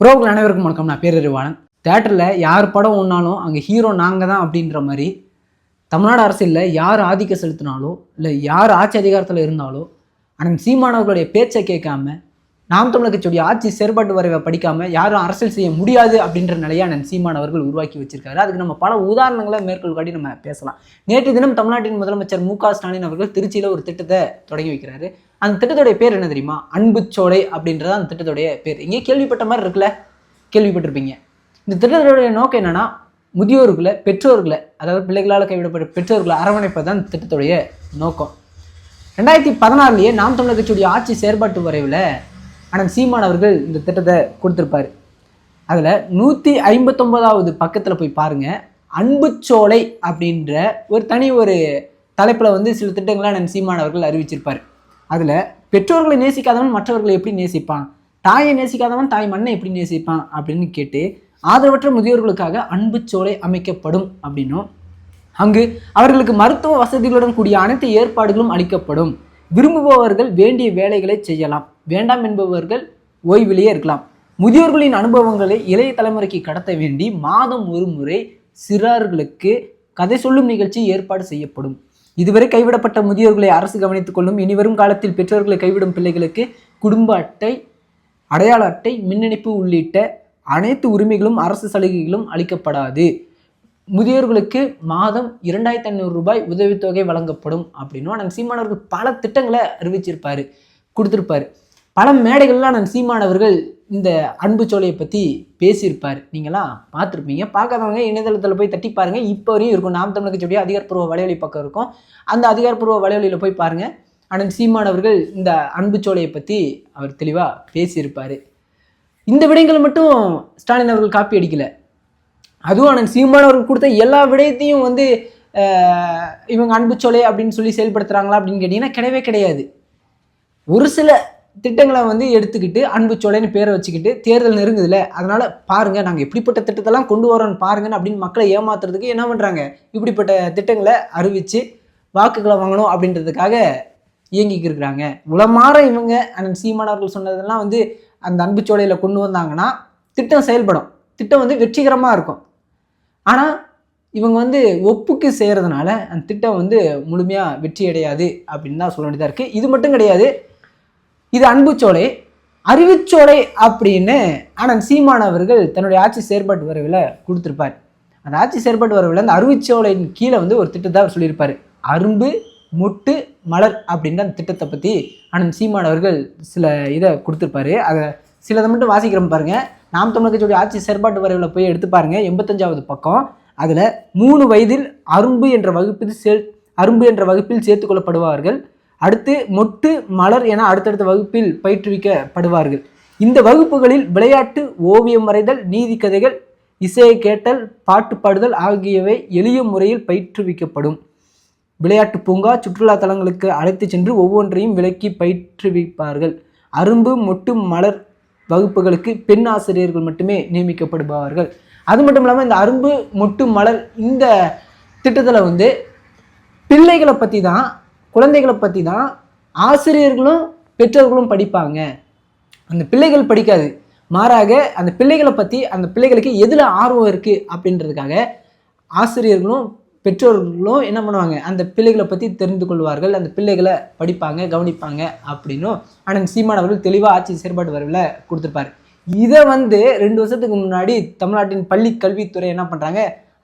ப்ரோக்கள் அனைவருக்கும் வணக்கம். நான் பேரறிவாளன். தேட்டரில் யார் படம் ஒன்றாலும் அங்கே ஹீரோ நாங்கள் தான் அப்படின்ற மாதிரி தமிழ்நாடு அரசியலில் யார் ஆதிக்கம் செலுத்தினாலோ இல்லை யார் ஆட்சி அதிகாரத்தில் இருந்தாலோ அண்ணன் சீமானவர்களுடைய பேச்சை கேட்காம நாம் தமிழர் கட்சியுடைய ஆட்சி செயற்பாட்டு வரைவை படிக்காம யாரும் அரசியல் செய்ய முடியாது அப்படின்ற நிலையை சீமான் சீமானவர்கள் உருவாக்கி வச்சிருக்காரு. அதுக்கு நம்ம பல உதாரணங்களை மேற்கொள் காட்டி நம்ம பேசலாம். நேற்று தினம் தமிழ்நாட்டின் முதலமைச்சர் மு க ஸ்டாலின் அவர்கள் திருச்சியில் ஒரு திட்டத்தை தொடங்கி வைக்கிறாரு. அந்த திட்டத்துடைய பேர் என்ன தெரியுமா? அன்புச்சோலை அப்படின்றது அந்த திட்டத்துடைய பேர். இங்கே கேள்விப்பட்ட மாதிரி இருக்குல்ல? கேள்விப்பட்டிருப்பீங்க. இந்த திட்டத்துடைய நோக்கம் என்னன்னா முதியோர்களை பெற்றோர்களை அதாவது பிள்ளைகளால் கைவிடப்பட்ட பெற்றோர்களை அரவணைப்பது தான் திட்டத்துடைய நோக்கம். ரெண்டாயிரத்தி பதினாறுலேயே நாம் தமிழர் கட்சியுடைய ஆட்சி செயற்பாட்டு வரைவில் ஆனால் சீமான் அவர்கள் இந்த திட்டத்தை கொடுத்துருப்பார். அதில் நூற்றி ஐம்பத்தொம்போதாவது பக்கத்தில் போய் பாருங்கள் அன்புச்சோலை அப்படின்ற ஒரு தனி ஒரு தலைப்பில் வந்து சில திட்டங்களை அண்ணன் சீமான் அவர்கள் அறிவிச்சிருப்பார். அதில் பெற்றோர்களை நேசிக்காதவன் மற்றவர்களை எப்படி நேசிப்பான்? தாயை நேசிக்காதவன் தாய் மண்ணை எப்படி நேசிப்பான் அப்படின்னு கேட்டு ஆதரவற்ற முதியோர்களுக்காக அன்புச்சோலை அமைக்கப்படும் அப்படின்னும். அங்கு அவர்களுக்கு மருத்துவ வசதிகளுடன் கூடிய அனைத்து ஏற்பாடுகளும் அளிக்கப்படும். விரும்புபவர்கள் வேண்டிய வேலைகளை செய்யலாம். வேண்டாம் என்பவர்கள் ஓய்விலேயே இருக்கலாம். முதியோர்களின் அனுபவங்களை இளைய தலைமுறைக்கு கடத்த வேண்டி மாதம் ஒரு முறை சிறார்களுக்கு கதை சொல்லும் நிகழ்ச்சி ஏற்பாடு செய்யப்படும். இதுவரை கைவிடப்பட்ட முதியோர்களை அரசு கவனித்துக் கொள்ளும். இனிவரும் காலத்தில் பெற்றோர்களை கைவிடும் பிள்ளைகளுக்கு குடும்ப அட்டை அடையாள அட்டை மின்னணிப்பு உள்ளிட்ட அனைத்து உரிமைகளும் அரசு சலுகைகளும் அளிக்கப்படாது. முதியோர்களுக்கு மாதம் இரண்டாயிரத்தி ஐநூறு ரூபாய் உதவித்தொகை வழங்கப்படும் அப்படின்னும் அண்ணன் சீமானவர்கள் பல திட்டங்களை அறிவிச்சிருப்பார் கொடுத்துருப்பாரு. பல மேடைகள்லாம் அண்ணன் சீமானவர்கள் இந்த அன்பு சோலையை பற்றி பேசியிருப்பார். நீங்களாம் பார்த்துருப்பீங்க. பார்க்காதவங்க இணையதளத்தில் போய் தட்டி பாருங்க. இப்போ வரையும் இருக்கும். நாம் தமிழக கட்சியுடைய அதிகாரப்பூர்வ வலைவலி பக்கம் இருக்கும். அந்த அதிகாரப்பூர்வ வலைவலியில் போய் பாருங்கள் அண்ணன் சீமானவர்கள் இந்த அன்பு சோலையை பற்றி அவர் தெளிவாக பேசியிருப்பார். இந்த விடயங்களை மட்டும் ஸ்டாலின் அவர்கள் காப்பி அடிக்கலை. அதுவும் அண்ணன் சீமான் அவருக்கு கொடுத்த எல்லா விடயத்தையும் வந்து இவங்க அன்புச்சோலை அப்படின்னு சொல்லி செயல்படுத்துகிறாங்களா அப்படின்னு கேட்டிங்கன்னா கிடையவே கிடையாது. ஒரு சில திட்டங்களை வந்து எடுத்துக்கிட்டு அன்புச்சோலைன்னு பேரை வச்சுக்கிட்டு தேர்தல் நெருங்குதுல அதனால் பாருங்க நாங்கள் எப்படிப்பட்ட திட்டத்தெல்லாம் கொண்டு வரோன்னு பாருங்கன்னு அப்படின்னு மக்களை ஏமாத்துறதுக்கு என்ன பண்ணுறாங்க இப்படிப்பட்ட திட்டங்களை அறிவித்து வாக்குகளை வாங்கணும் அப்படின்றதுக்காக இயங்கிக்கு இருக்கிறாங்க. உளமாற இவங்க அண்ணன் சீமான் அவர்கள் சொன்னதெல்லாம் வந்து அந்த அன்புச்சோலையில் கொண்டு வந்தாங்கன்னா திட்டம் செயல்படும். திட்டம் வந்து வெற்றிகரமாக இருக்கும். ஆனால் இவங்க வந்து ஒப்புக்கு செய்கிறதுனால அந்த திட்டம் வந்து முழுமையாக வெற்றி அடையாது அப்படின்னு தான் சொல்ல வேண்டியதாக இருக்குது இது மட்டும் கிடையாது. இது அன்புச்சோலை அறிவுச்சோலை அப்படின்னு ஆனந்த் சீமான் அவர்கள் தன்னுடைய ஆட்சி செயற்பாட்டு வரவில் கொடுத்துருப்பார். அந்த ஆட்சி செயற்பாட்டு வரவில் அந்த அறிவுச்சோலையின் கீழே வந்து ஒரு திட்டத்தை அவர் சொல்லியிருப்பார். அரும்பு முட்டு மலர் அப்படின்ற அந்த திட்டத்தை பற்றி ஆனந்த் சீமான் அவர்கள் சில இதை கொடுத்துருப்பாரு. அதை சிலதை மட்டும் வாசிக்கிறோம் பாருங்கள் நாம் தமிழர் கட்சியுடைய ஆட்சி செயற்பாட்டு வரைவில் போய் எடுத்து பாருங்கள் எண்பத்தஞ்சாவது பக்கம். அதில் மூணு வயதில் அரும்பு என்ற வகுப்பில் சேர் அரும்பு என்ற வகுப்பில் சேர்த்துக்கொள்ளப்படுவார்கள் அடுத்து மொட்டு மலர் என அடுத்தடுத்த வகுப்பில் பயிற்றுவிக்கப்படுவார்கள். இந்த வகுப்புகளில் விளையாட்டு ஓவியம் வரைதல் நீதி கதைகள் இசையை கேட்டல் பாட்டு பாடுதல் ஆகியவை எளிய முறையில் பயிற்றுவிக்கப்படும். விளையாட்டு பூங்கா சுற்றுலா தலங்களுக்கு அழைத்து சென்று ஒவ்வொன்றையும் விலக்கி பயிற்றுவிப்பார்கள். அரும்பு மொட்டு மலர் வகுப்புகளுக்கு பெண் ஆசிரியர்கள் மட்டுமே நியமிக்கப்படுபவர்கள். அது மட்டும் இல்லாமல் இந்த அரும்பு மொட்டு மலர் இந்த திட்டத்தில் வந்து பிள்ளைகளை பற்றி தான் குழந்தைகளை பற்றி தான் ஆசிரியர்களும் பெற்றோர்களும் படிப்பாங்க. அந்த பிள்ளைகள் படிக்காது. மாறாக அந்த பிள்ளைகளை பற்றி அந்த பிள்ளைகளுக்கு எதில் ஆர்வம் இருக்குது அப்படின்றதுக்காக ஆசிரியர்களும் பெற்றோர்களும் என்ன பண்ணுவாங்க? அந்த பிள்ளைகளை பற்றி தெரிந்து கொள்வார்கள். அந்த பிள்ளைகளை படிப்பாங்க கவனிப்பாங்க அப்படின்னும் ஆனால் சீமான் அவர்கள் தெளிவாக ஆட்சி செயற்பாட்டு வரவில் கொடுத்துருப்பார். இதை வந்து ரெண்டு வருஷத்துக்கு முன்னாடி தமிழ்நாட்டின் பள்ளி கல்வித்துறை என்ன பண்ணுறாங்க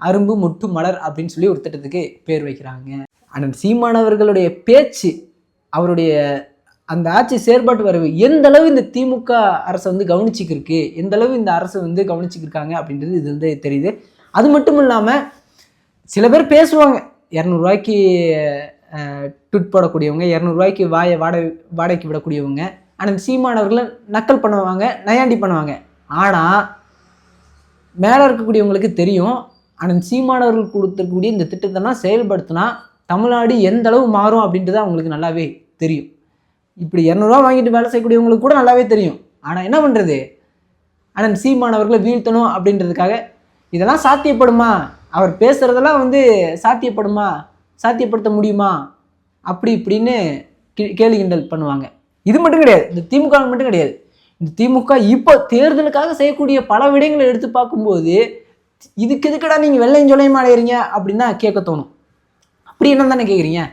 அரும்பு முட்டு மலர் அப்படின்னு சொல்லி ஒரு திட்டத்துக்கு பேர் வைக்கிறாங்க. அண்ணன் சீமானவர்களுடைய பேச்சு அவருடைய அந்த ஆட்சி செயற்பாட்டு வரவு எந்த அளவு இந்த திமுக அரசை வந்து கவனிச்சிக்கிருக்கு? எந்த அளவு இந்த அரசு வந்து கவனிச்சிக்கிருக்காங்க அப்படின்றது இது வந்து தெரியுது. அது மட்டும் இல்லாமல் சில பேர் பேசுவாங்க இரநூறுவாய்க்கு ட்விட் போடக்கூடியவங்க இரநூறுவாய்க்கு வாயை வாடகை வாடகைக்கு விடக்கூடியவங்க ஆனால் சீமானவர்களை நக்கல் பண்ணுவாங்க நயாண்டி பண்ணுவாங்க. ஆனால் மேலே இருக்கக்கூடியவங்களுக்கு தெரியும் ஆனால் சீமானவர்கள் கொடுத்துருக்கக்கூடிய இந்த திட்டத்தெல்லாம் செயல்படுத்தினா தமிழ்நாடு எந்த அளவு மாறும் அப்படின்றது அவங்களுக்கு நல்லாவே தெரியும். இப்படி இரநூறுவா வாங்கிட்டு வேலை செய்யக்கூடியவங்களுக்கு கூட நல்லாவே தெரியும். ஆனால் என்ன பண்ணுறது ஆனால் சீமானவர்களை வீழ்த்தணும் அப்படின்றதுக்காக இதெல்லாம் சாத்தியப்படுமா? அவர் பேசுகிறதெல்லாம் வந்து சாத்தியப்படுமா? சாத்தியப்படுத்த முடியுமா? அப்படி இப்படின்னு கே- கேலி கிண்டல் பண்ணுவாங்க. இது மட்டும் கிடையாது. இந்த திமுக மட்டும் கிடையாது. இந்த திமுக இப்போ தேர்தலுக்காக செய்யக்கூடிய பல விடயங்களை எடுத்து பார்க்கும்போது இதுக்கு எதுக்குடா நீங்கள் வெள்ளையும் சொல்லையும் அடையிறீங்க அப்படின்னு தான் கேட்க தோணும். அப்படி என்ன தானே கேட்குறீங்க?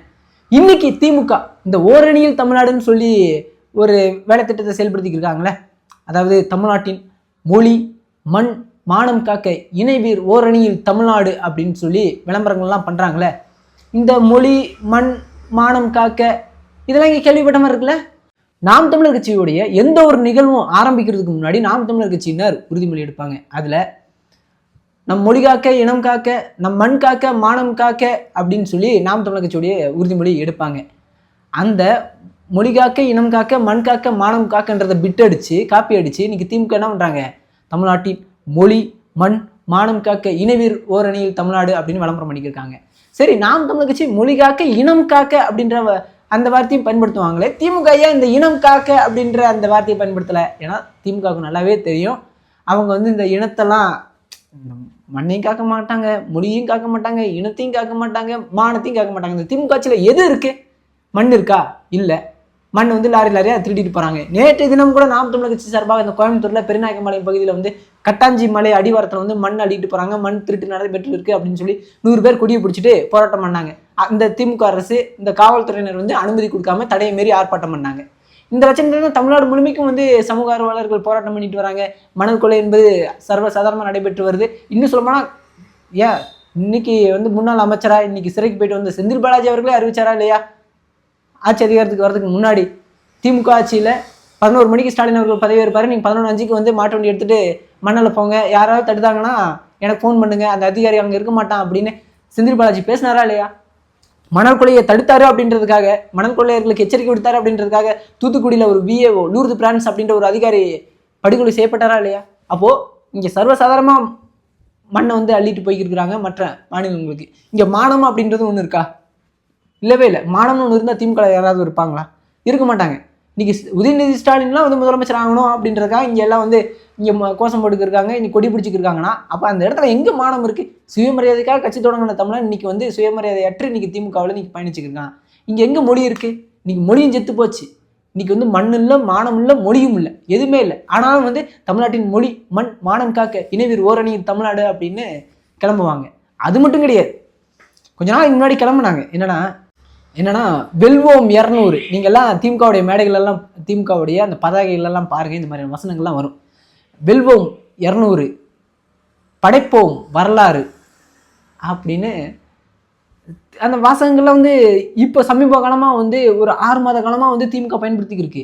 இன்னைக்கு திமுக இந்த ஓரணியில் தமிழ்நாடுன்னு சொல்லி ஒரு வேலைத்திட்டத்தை செயல்படுத்திக்கிருக்காங்களே செயல்படுத்திக்கிட்டு இருக்காங்களே. அதாவது தமிழ்நாட்டின் மொழி மண் மானம் காக்க இணைவீர் ஓரணியில் தமிழ்நாடு அப்படின்னு சொல்லி விளம்பரங்கள்லாம் பண்ணுறாங்களே இந்த மொழி மண் மானம் காக்க இதெல்லாம் இங்கே கேள்விப்பட்ட மாதிரி இருக்குல்ல? நாம் தமிழர் கட்சியுடைய எந்த ஒரு நிகழ்வும் ஆரம்பிக்கிறதுக்கு முன்னாடி நாம் தமிழர் கட்சியினர் உறுதிமொழி எடுப்பாங்க. அதில் நம் மொழி காக்க இனம் காக்க நம் மண் காக்க மானம் காக்க அப்படின்னு சொல்லி நாம் தமிழர் கட்சியுடைய உறுதிமொழி எடுப்பாங்க. அந்த மொழி காக்க இனம் காக்க மண் காக்க மானம் காக்கன்றதை பிட் அடித்து காப்பி அடித்து இன்னைக்கு திமுக என்ன பண்ணுறாங்க தமிழ்நாட்டின் மொழி மண் மானம் காக்க இனவீர் ஓரணியில் தமிழ்நாடு அப்படின்னு விளம்பரம் பண்ணிக்கிருக்காங்க. சரி நாம் தமிழ் கட்சி மொழி காக்க இனம் காக்க அப்படின்ற வ- அந்த வார்த்தையும் பயன்படுத்துவாங்களே திமுக ஏன் இந்த இனம் காக்க அப்படின்ற அந்த வார்த்தையை பயன்படுத்தலை? ஏன்னா திமுகவுக்கு நல்லாவே தெரியும். அவங்க வந்து இந்த இனத்தெல்லாம் மண்ணையும் காக்க மாட்டாங்க மொழியும் காக்க மாட்டாங்க இனத்தையும் காக்க மாட்டாங்க மானத்தையும் காக்க மாட்டாங்க. இந்த திமுக ஆட்சியில் எது இருக்கு? மண் இருக்கா? இல்லை. மண் வந்து லாரி லாரியாக திருடிட்டு போகிறாங்க நேற்று தினம் கூட நாம் தமிழக கட்சி சார்பாக இந்த கோயம்புத்தூரில் பெருநாயக்கம்பாளையம் பகுதியில் வந்து கட்டாஞ்சி மலை அடிவாரத்தில் வந்து மண் அடிட்டு போகிறாங்க மண் திருட்டு நடைபெற்று இருக்கு அப்படின்னு சொல்லி நூறு பேர் கொடியை பிடிச்சிட்டு போராட்டம் பண்ணாங்க. அந்த திமுக அரசு இந்த காவல்துறையினர் வந்து அனுமதி கொடுக்காம தடையை மாரி ஆர்ப்பாட்டம் பண்ணாங்க. இந்த லட்சணத்தில் தமிழ்நாடு முழுமைக்கும் வந்து சமூக ஆர்வலர்கள் போராட்டம் பண்ணிட்டு வராங்க. மணல் கொலை என்பது சர்வ சாதாரணமாக நடைபெற்று வருது. இன்னும் சொல்லப்போனால் ஏன்? இன்னைக்கு வந்து முன்னாள் அமைச்சராக இன்னைக்கு சிறைக்கு போயிட்டு வந்த செந்தில் பாலாஜி அவர்களே அறிவிச்சாரா இல்லையா? ஆட்சி அதிகாரத்துக்கு வரதுக்கு முன்னாடி திமுக ஆட்சியில் பதினோரு மணிக்கு ஸ்டாலின் அவர்கள் பதவி இருப்பார் நீங்கள் பதினொன்று அஞ்சுக்கு வந்து மாட்டு வண்டி எடுத்துட்டு மண்ணில் போங்க. யாராவது தடுத்தாங்கன்னா எனக்கு ஃபோன் பண்ணுங்கள் அந்த அதிகாரி அங்கே இருக்க மாட்டான் அப்படின்னு செந்தில் பாலாஜி பேசினாரா இல்லையா? மணல் கொலையை தடுத்தாரு அப்படின்றதுக்காக மணல் கொள்ளையர்களுக்கு எச்சரிக்கை விடுத்தாரு அப்படின்றதுக்காக தூத்துக்குடியில் ஒரு விஏஓ லூர்து பிரான்ஸ் அப்படின்ற ஒரு அதிகாரி படுகொலை செய்யப்பட்டாரா இல்லையா? அப்போது இங்கே சர்வசாதாரணமாக மண்ணை வந்து அள்ளிட்டு போய்க்கிருக்கிறாங்க மற்ற மாநிலங்களுக்கு. இங்கே மானம் அப்படின்றது ஒன்று இருக்கா? இல்லவே இல்லை. மானம்னு ஒன்று இருந்தால் திமுக யாராவது இருப்பாங்களா? இருக்க மாட்டாங்க. இன்றைக்கி உதயநிதி ஸ்டாலின்லாம் வந்து முதலமைச்சர் ஆகணும் அப்படின்றதுக்காக இங்கே எல்லாம் வந்து இங்கே கோஷம் போட்டுக்கிருக்காங்க இன்றைக்கி கொடி பிடிச்சிக்கிருக்காங்கன்னா அப்போ அந்த இடத்துல எங்கே மானம் இருக்குது சுயமரியாதைக்காக கட்சி தொடங்கின தமிழன் இன்னைக்கு வந்து சுயமரியாதையற்று இன்றைக்கி திமுகவில் இன்றைக்கி பயணிச்சுக்கிருக்கான். இங்கே எங்கே மொழி இருக்குது இன்றைக்கி மொழியும் செத்து போச்சு. இன்னைக்கு வந்து மண் இல்லை மானம் இல்லை மொழியும் இல்லை. எதுவுமே இல்லை. ஆனாலும் வந்து தமிழ்நாட்டின் மொழி மண் மானம் காக்க இணைவீர் ஓரணியில் தமிழ்நாடு அப்படின்னு கிளம்புவாங்க. அது மட்டும் கிடையாது. கொஞ்ச நாளைக்கு முன்னாடி கிளம்புனாங்க. என்னன்னா என்னன்னா வெல்வோம் இரநூறு. நீங்கள்லாம் திமுகவுடைய மேடைகளெல்லாம் திமுகவுடைய அந்த பதாகைகளெல்லாம் பாருங்க இந்த மாதிரி வசனங்கள்லாம் வரும். வெல்வோம் இரநூறு. படைப்போம் வரலாறு. அப்படின்னு அந்த வாசகங்கள்லாம் வந்து இப்போ சமீப காலமாக வந்து ஒரு ஆறு மாத காலமாக வந்து திமுக பயன்படுத்திக்கிருக்கு.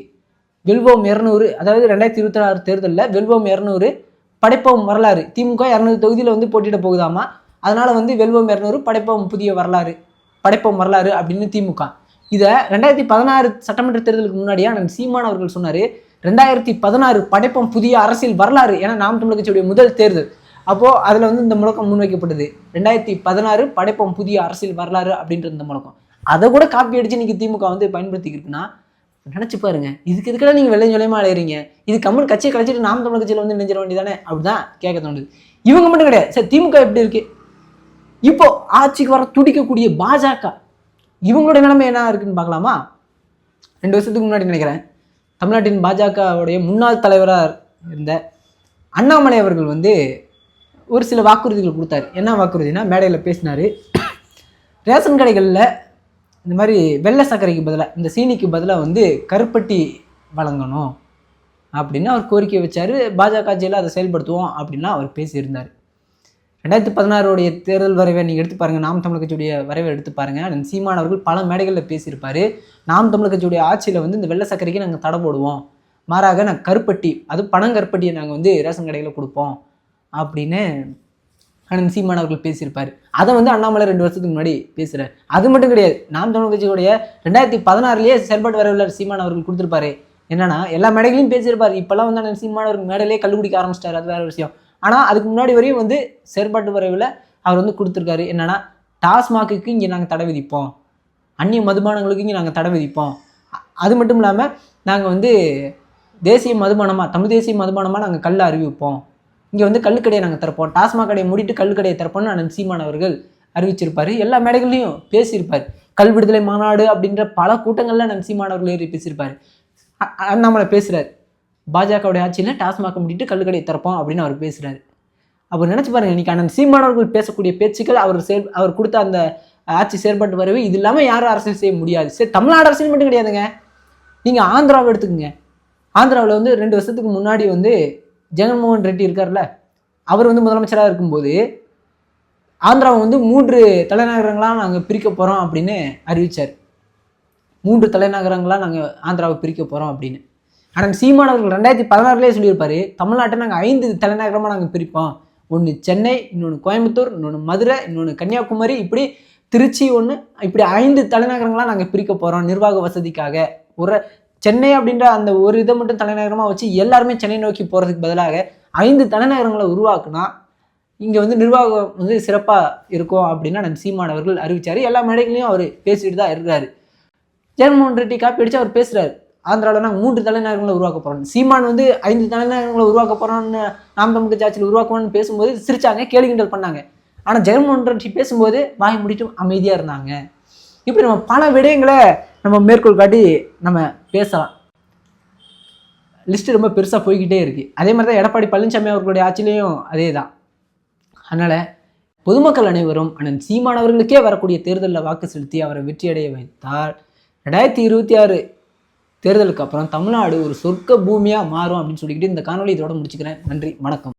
வெல்வோம் இரநூறு. அதாவது ரெண்டாயிரத்தி இருபத்தி ஆறு தேர்தலில் வெல்வோம் இரநூறு படைப்போம் வரலாறு. திமுக இரநூறு தொகுதியில் வந்து போட்டியிட போகுதாமா? அதனால் வந்து வெல்வோம் இரநூறு படைப்போம் புதிய வரலாறு. படைப்போம் வரலாறு அப்படின்னு திமுக. இதை ரெண்டாயிரத்தி பதினாறு சட்டமன்ற தேர்தலுக்கு முன்னாடியே அண்ணன் சீமான் அவர்கள் சொன்னார் ரெண்டாயிரத்தி பதினாறு படைப்போம் புதிய அரசியல் வரலாறு ஏன்னா நாம் தமிழர் கட்சியுடைய முதல் தேர்தல். அப்போது அதில் வந்து இந்த முழக்கம் முன்வைக்கப்பட்டது. ரெண்டாயிரத்தி பதினாறு படைப்போம் புதிய அரசியல் வரலாறு அப்படின்ற இந்த முழக்கம். அதை கூட காப்பி அடித்து இன்றைக்கி திமுக வந்து பயன்படுத்திக்கிட்டுனா நினச்சி பாருங்க. இதுக்கு இதுக்கெல்லாம் நீங்கள் வெள்ளை சொல்லியமா அலையிறீங்க? இது கம்மல் கட்சியை கழிச்சிட்டு நாம் தமிழ் கட்சியில் வந்து நினைஞ்சிட வேண்டியதானே? அப்படிதான் கேட்க தோணுது. இவங்க மட்டும் கிடையாது. சரி திமுக எப்படி இருக்குது இப்போ ஆட்சிக்கு வர துடிக்கக்கூடிய பாஜக இவங்களோட நிலைமை என்ன இருக்குன்னு பார்க்கலாமா? ரெண்டு வருஷத்துக்கு முன்னாடி நினைக்கிறேன் தமிழ்நாட்டின் பாஜகவுடைய முன்னாள் தலைவராக இருந்த அண்ணாமலை அவர்கள் வந்து ஒரு சில வாக்குறுதிகள் கொடுத்தாரு. என்ன வாக்குறுதினா மேடையில் பேசினார். ரேஷன் கடைகளில் இந்த மாதிரி வெள்ளை சர்க்கரைக்கு பதிலாக இந்த சீனிக்கு பதிலாக வந்து கருப்பட்டி வழங்கணும் அப்படின்னு அவர் கோரிக்கை வச்சார். பாஜக ஆட்சியில் அதை செயல்படுத்துவோம் அப்படின்லாம் அவர் பேசியிருந்தார். ரெண்டாயிரத்தி பதினாறுடைய தேர்தல் வரைவை நீங்கள் எடுத்து பாருங்கள் நாம் தமிழ் கட்சியுடைய வரைவை எடுத்து பாருங்கள் அண்ணன் சீமான் அவர்கள் பல மேடைகளில் பேசியிருப்பார். நாம் தமிழ் கட்சியுடைய ஆட்சியில் வந்து இந்த வெள்ளை சர்க்கரைக்கு நாங்கள் தடை போடுவோம். மாறாக நான் கருப்பட்டி அது பனங்கருப்பட்டியை நாங்கள் வந்து ரேஷன் கடையில் கொடுப்போம் அப்படின்னு அண்ணன் சீமான் அவர்கள் பேசியிருப்பார். அதை வந்து அண்ணாமலை ரெண்டு வருஷத்துக்கு முன்னாடி பேசுகிறார் அது மட்டும் கிடையாது. நாம் தமிழ் கட்சியுடைய ரெண்டாயிரத்தி பதினாறுலேயே செயல்பாட்டு வரைவில் சீமான் அவர்கள் கொடுத்துருப்பாரு. என்னன்னா எல்லா மேடைகளையும் பேசியிருப்பார். இப்போல்லாம் வந்து அண்ணன் சீமான் அவர்கள் மேடையிலே கல்லு ஆரம்பிச்சிட்டார். அது வேற விஷயம். ஆனால் அதுக்கு முன்னாடி வரையும் வந்து செயற்பாட்டு வரைவில் அவர் வந்து கொடுத்துருக்காரு. என்னென்னா டாஸ்மாகுக்கு இங்கே நாங்கள் தடை விதிப்போம். அந்நிய மதுபானங்களுக்கு இங்கே நாங்கள் தடை விதிப்போம். அது மட்டும் இல்லாமல் நாங்கள் வந்து தேசிய மதுபானமாக தமிழ் தேசிய மதுபானமாக நாங்கள் கல் அறிவிப்போம். இங்கே வந்து கல்லுக்கடையை நாங்கள் திறப்போம். டாஸ்மாக் கடையை மூடிட்டு கல்லுக்கடையை திறப்போம்னு அண்ணன் சீமான் அவர்கள் அறிவிச்சிருப்பார். எல்லா மேடைகள்லையும் பேசியிருப்பார். கல் விடுதலை மாநாடு அப்படின்ற பல கூட்டங்களில் அண்ணன் சீமான் அவர்கள் ஏறி பேசியிருப்பார். அண்ணாமலை பேசுகிறார் பாஜகவுடைய ஆட்சியில் டாஸ்மாக முடிட்டு கல்லுக்கடையை திறப்போம் அப்படின்னு அவர் பேசுகிறாரு அப்போ நினச்சி பாருங்க இன்றைக்கி அண்ணன் சீமானவர்கள் பேசக்கூடிய பேச்சுக்கள் அவர் செயல் அவர் கொடுத்த அந்த ஆட்சி செயற்பட்டு வரவே இது இல்லாமல் யாரும் அரசியல் செய்ய முடியாது. சரி தமிழ்நாடு அரசியல் மட்டும் கிடையாதுங்க. நீங்கள் ஆந்திராவை எடுத்துக்கோங்க. ஆந்திராவில் வந்து ரெண்டு வருஷத்துக்கு முன்னாடி வந்து ஜெகன்மோகன் ரெட்டி இருக்கார்ல அவர் வந்து முதலமைச்சராக இருக்கும்போது ஆந்திராவை வந்து மூன்று தலைநகரங்களாக நாங்கள் பிரிக்க போகிறோம் அப்படின்னு அறிவிச்சார். மூன்று தலைநகரங்களாக நாங்கள் ஆந்திராவை பிரிக்க போகிறோம் அப்படின்னு. ஆனால் சீமான் அவர்கள் ரெண்டாயிரத்தி பதினாறுலேயே சொல்லியிருப்பாரு தமிழ்நாட்டை நாங்கள் ஐந்து தலைநகரமாக நாங்கள் பிரிப்போம். ஒன்று சென்னை இன்னொன்று கோயம்புத்தூர் இன்னொன்று மதுரை இன்னொன்று கன்னியாகுமரி இப்படி திருச்சி ஒன்று இப்படி ஐந்து தலைநகரங்களாக நாங்கள் பிரிக்க போகிறோம் நிர்வாக வசதிக்காக. ஒரு சென்னை அப்படின்ற அந்த ஒரு இதை மட்டும் தலைநகரமாக வச்சு எல்லாருமே சென்னை நோக்கி போகிறதுக்கு பதிலாக ஐந்து தலைநகரங்களை உருவாக்குனா இங்கே வந்து நிர்வாகம் வந்து சிறப்பாக இருக்கும் அப்படின்னு நம்ம சீமான் அவர்கள் அறிவிச்சார். எல்லா மேடைகளையும் அவர் பேசிட்டு தான் இருக்கிறாரு. ஜெகன்மோகன் ரெட்டி காப்பி அடித்து அவர் பேசுகிறாரு ஆந்திராவில் நாங்கள் மூன்று தலைநகரங்களை உருவாக்க போகிறோம் சீமான் வந்து ஐந்து தலைநகரங்களை உருவாக்க போகிறோம்னு நாம் தமிழ் ஆட்சியில் உருவாக்கணும்னு பேசும்போது சிரிச்சாங்க கேலி கிண்டல் பண்ணாங்க. ஆனால் ஜெகன்மோகன் ரெட்டி பேசும்போது வாய் முடிட்டும் அமைதியாக இருந்தாங்க. இப்படி நம்ம பல விடயங்களை நம்ம மேற்கோள் காட்டி நம்ம பேசலாம். லிஸ்ட்டு ரொம்ப பெருசாக போய்கிட்டே இருக்குது அதே மாதிரி தான் எடப்பாடி பழனிசாமி அவர்களுடைய ஆட்சியிலையும் அதே தான் அதனால் பொதுமக்கள் அனைவரும் அண்ணன் சீமானவர்களுக்கே வரக்கூடிய தேர்தலில் வாக்கு செலுத்தி அவரை வெற்றியடைய வைத்தால் ரெண்டாயிரத்தி இருபத்தி ஆறு தேர்தலுக்கு அப்புறம் தமிழ்நாடு ஒரு சொர்க்க பூமியாக மாறும் அப்படின்னு சொல்லிக்கிட்டு இந்த காணொலி இதோட முடிச்சுக்கிறேன். நன்றி வணக்கம்.